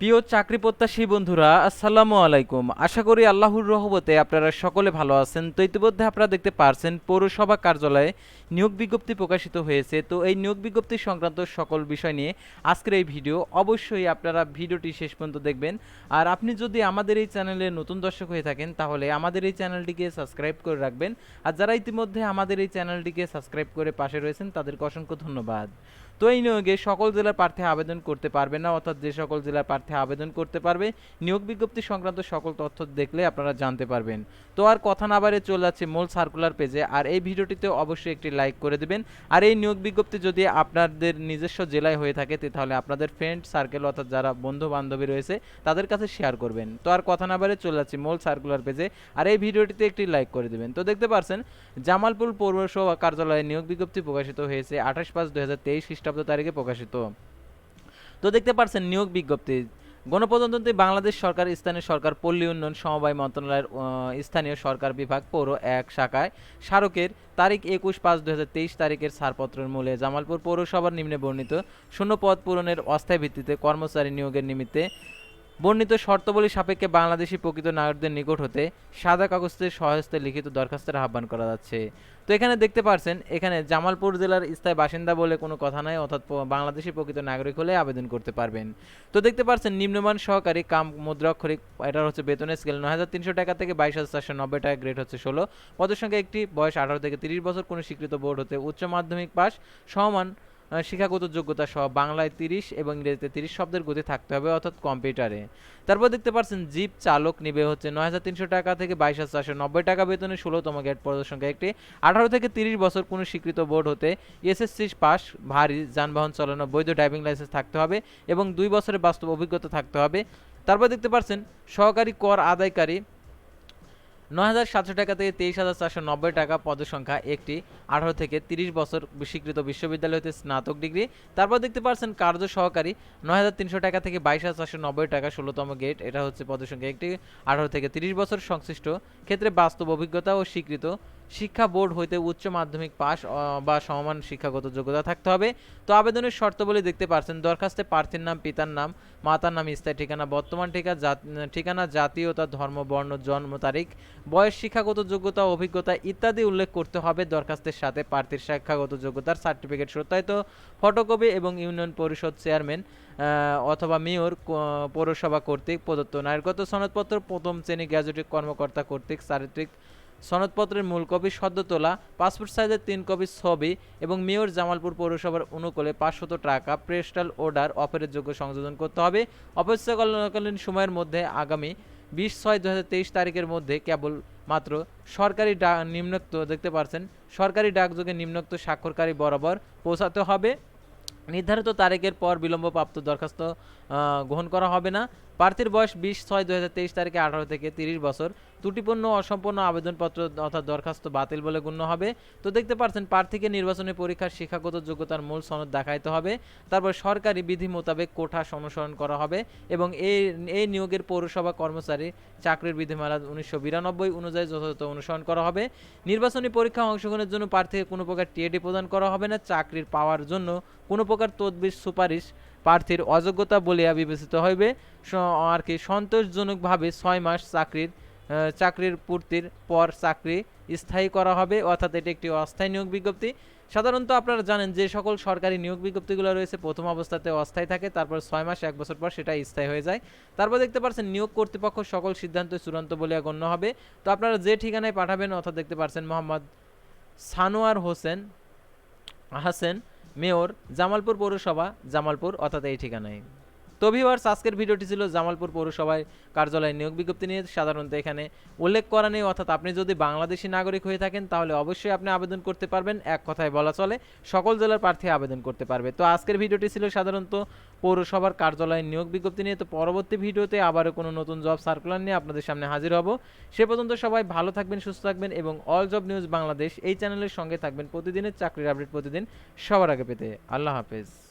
প্রিয় চাকরি প্রত্যাশী বন্ধুরা, আসসালামু আলাইকুম। আশা করি আল্লাহর রহমতে আপনারা সকলে ভালো আছেন। তো ইতিমধ্যে আপনারা দেখতে পারছেন, পৌরসভা কার্যালয়ে নিয়োগ বিজ্ঞপ্তি প্রকাশিত হয়েছে। তো এই নিয়োগ বিজ্ঞপ্তি সংক্রান্ত সকল বিষয় নিয়ে আজকের এই ভিডিও অবশ্যই আপনারা ভিডিওটি শেষ পর্যন্ত দেখবেন। আর আপনি যদি আমাদের এই চ্যানেলে নতুন দর্শক হয়ে থাকেন, তাহলে আমাদের এই চ্যানেলটিকে সাবস্ক্রাইব করে রাখবেন। আর যারা ইতিমধ্যে আমাদের এই চ্যানেলটিকে সাবস্ক্রাইব করে পাশে রয়েছেন, তাদেরকে অসংখ্য ধন্যবাদ। তো এই নিয়োগে সকল জেলার প্রার্থী আবেদন করতে পারবে না, অর্থাৎ যে সকল জেলার প্রার্থী আবেদন করতে পারবে। নিয়োগ বিজ্ঞপ্তি সংক্রান্ত সকল তথ্য দেখলে আপনারা জানতে পারবেন। তো আর কথা না বাড়ে চলে যাচ্ছে মূল সার্কুলার পেজে আর এই ভিডিওটিতে অবশ্যই একটি লাইক করে দেবেন। আর এই নিয়োগ বিজ্ঞপ্তি যদি আপনাদের নিজস্ব জেলায় হয়ে থাকে তাহলে আপনাদের ফ্রেন্ড সার্কেল অর্থাৎ যারা বন্ধু বান্ধবী রয়েছে, তাদের কাছে শেয়ার করবেন। তো আর কথা না বাড়ে চলে যাচ্ছে মূল সার্কুলার পেজে আর এই ভিডিওটিতে একটি লাইক করে দেবেন। তো দেখতে পারছেন, জামালপুর পৌরসভা কার্যালয়ে নিয়োগ বিজ্ঞপ্তি প্রকাশিত হয়েছে আঠাশ পাঁচ দুই হাজার তেইশ খ্রিস্টাব্দ তারিখে প্রকাশিত। তো দেখতে পারছেন, নিয়োগ বিজ্ঞপ্তি গণপ্রজাতন্ত্রী বাংলাদেশ সরকার, স্থানীয় সরকার, পল্লী উন্নয়ন সমবায় মন্ত্রণালয়ের স্থানীয় সরকার বিভাগ, পৌর এক শাখায় স্মারকের তারিখ একুশ পাঁচ দু তারিখের ছাড়পত্রের মূলে জামালপুর পৌরসভার নিম্নে বর্ণিত শূন্য পদ পূরণের অস্থায়ী ভিত্তিতে কর্মচারী নিয়োগের নিমিত্তে বর্ণিত শর্তাবলী সাপেক্ষে বাংলাদেশি প্রকৃত নাগরিকদের নিকট হতে সাদা কাগজে সহস্তে লিখিত দরখাস্তের আহ্বান করা যাচ্ছে। তো এখানে দেখতে পারছেন, এখানে জামালপুর জেলার স্থায়ী বাসিন্দা বলে কোনো কথা নাই, অর্থাৎ বাংলাদেশি প্রকৃত নাগরিক হলে আবেদন করতে পারবেন। তো দেখতে পারছেন, নিম্নমান সহকারী কাম মুদ্রাক্ষরিক এটার হচ্ছে বেতনের স্কেল নয় হাজার তিনশো টাকা থেকে বাইশ হাজার চারশো নব্বই টাকা গ্রেড হচ্ছে ষোলো। পদের সংখ্যা একটি, বয়স আঠারো থেকে তিরিশ বছর, কোনো স্বীকৃত বোর্ড হতে উচ্চ মাধ্যমিক পাস সমান শিক্ষাগত যোগ্যতা সহ বাংলায় তিরিশ এবং ইংরেজিতে তিরিশ শব্দের গতি থাকতে হবে, অর্থাৎ কম্পিউটারে। তারপর দেখতে পাচ্ছেন জিপ চালক নিবে হচ্ছে নয় হাজার তিনশো টাকা থেকে বাইশ হাজার চারশো নব্বই টাকা বেতনে ষোলোতম গেট পদের সংখ্যা একটি আঠারো থেকে তিরিশ বছর কোনো স্বীকৃত বোর্ড হতে এসএসসি পাস, ভারী যানবাহন চালানো, বৈধ ড্রাইভিং লাইসেন্স থাকতে হবে এবং দুই বছরের বাস্তব অভিজ্ঞতা থাকতে হবে। তারপর দেখতে পাচ্ছেন সহকারী কর আদায়কারী নয় হাজার সাতশো টাকা থেকে তেইশ হাজার চারশো নব্বই টাকা পদের সংখ্যা একটি আঠারো থেকে তিরিশ বছর স্বীকৃত বিশ্ববিদ্যালয় হতে স্নাতক ডিগ্রি। তারপর দেখতে পাচ্ছেন কার্য সহকারী, নয় হাজার তিনশো টাকা থেকে বাইশ হাজার চারশো নব্বই টাকা ষোলোতম গেট এটা হচ্ছে পদসংখ্যা সংখ্যা একটি আঠারো থেকে তিরিশ বছর সংশ্লিষ্ট, ক্ষেত্রে বাস্তব অভিজ্ঞতা ও স্বীকৃত। শিক্ষা বোর্ড হইতে উচ্চ মাধ্যমিক পাস বা সমমান শিক্ষাগত যোগ্যতা থাকতে হবে। তো আবেদনের শর্তাবলী দেখতে পাচ্ছেন দরখাস্তে প্রার্থীর নাম, পিতার নাম, মাতার নাম, স্থায়ী ঠিকানা, বর্তমান ঠিকা ঠিকানা, জাতীয়তা, ধর্ম, বর্ণ, জন্ম তারিখ, বয়স, শিক্ষাগত যোগ্যতা, অভিজ্ঞতা ইত্যাদি উল্লেখ করতে হবে দরখাস্তের সাথে প্রার্থীর শিক্ষাগত যোগ্যতার সার্টিফিকেট, সত্যায়িত ফটোকপি এবং ইউনিয়ন পরিষদ চেয়ারম্যান অথবা মেয়র পৌরসভা কর্তৃক প্রদত্ত নাগরিকত্ব সনদপত্র প্রথম শ্রেণি গ্যাজেটেড কর্মকর্তা কর্তৃক চারিত্রিক সনদপত্রের মূল কপি সদ্য তোলা পাসপোর্ট সাইজের তিন কপি ছবি এবং মেয়র জামালপুর পৌরসভার অনুকূলে পাঁচশত টাকা প্রেস্টাল অর্ডার অফারের যোগ্য সংযোজন করতে হবে। অপেক্ষাকালীন সময়ের মধ্যে আগামী বিশ ছয় দু তারিখের মধ্যে কেবল মাত্র সরকারি ডা নিম্নোক্ত, দেখতে পাচ্ছেন, সরকারি ডাকযোগে নিম্নোক্ত স্বাক্ষরকারী বরাবর পৌঁছাতে হবে। নির্ধারিত তারিখের পর বিলম্বপ্রাপ্ত দরখাস্ত গ্রহণ করা হবে না। প্রার্থীর বয়স বিশ ছয় দু তারিখে আঠারো থেকে তিরিশ বছর। ত্রুটিপূর্ণ অসম্পূর্ণ আবেদনপত্র অর্থাৎ দরখাস্ত বাতিল বলে গণ্য হবে। তো দেখতে পাচ্ছেন, প্রার্থীকে নির্বাচনী পরীক্ষার শিক্ষাগত যোগ্যতার মূল সনদ দেখাইতে হবে। তারপর সরকারি বিধি মোতাবেক কোঠা অনুসরণ করা হবে এবং এই এই নিয়োগের পৌরসভা কর্মচারী চাকরির বিধিমালা উনিশশো বিরানব্বই অনুযায়ী যথাযথ অনুসরণ করা হবে। নির্বাচনী পরীক্ষা অংশগ্রহণের জন্য প্রার্থীকে কোনো প্রকার টিএডি প্রদান করা হবে না। চাকরির পাওয়ার জন্য কোনো প্রকার তদবির সুপারিশ প্রার্থীর অযোগ্যতা বলিয়া বিবেচিত হইবে। আর কি সন্তোষজনকভাবে ছয় মাস চাকরির চাকরির পূর্তির পর চাকরি স্থায়ী করা হবে, অর্থাৎ এটি একটি অস্থায়ী নিয়োগ বিজ্ঞপ্তি। সাধারণত আপনারা জানেন যে সকল সরকারি নিয়োগ বিজ্ঞপ্তিগুলো রয়েছে, প্রথম অবস্থাতে অস্থায়ী থাকে, তারপর ছয় মাস, এক বছর পর সেটা স্থায়ী হয়ে যায়। তারপর দেখতে পাচ্ছেন নিয়োগ কর্তৃপক্ষ সকল সিদ্ধান্ত চূড়ান্ত বলিয়া গণ্য হবে। তো আপনারা যে ঠিকানায় পাঠাবেন, অর্থাৎ দেখতে পাচ্ছেন মোহাম্মদ সানোয়ার হোসেন হাসেন মেয়র জামালপুর পৌরসভা জামালপুর অর্থাৎ এই ঠিকানায়। তো ভিউয়ার্স, আজকের ভিডিওটি ছিল জামালপুর পৌরসভায় কার্যালয় নিয়োগ বিজ্ঞপ্তি নিয়ে সাধারণত এখানে উল্লেখ করা নেই। অর্থাৎ আপনি যদি বাংলাদেশি নাগরিক হয়ে থাকেন, তাহলে অবশ্যই আপনি আবেদন করতে পারবেন। এক কথায় বলা চলে, সকল জেলার প্রার্থী আবেদন করতে পারবে। তো আজকের ভিডিওটি ছিল সাধারণত পৌরসভার কার্যালয় নিয়োগ বিজ্ঞপ্তি নিয়ে। তো পরবর্তী ভিডিওতে আবারও কোনো নতুন জব সার্কুলার নিয়ে আপনাদের সামনে হাজির হব। সে পর্যন্ত সবাই ভালো থাকবেন, সুস্থ থাকবেন এবং অল জব নিউজ বাংলাদেশ এই চ্যানেলের সঙ্গে থাকবেন প্রতিদিনের চাকরির আপডেট প্রতিদিন সবার আগে পেতে। আল্লাহ হাফেজ।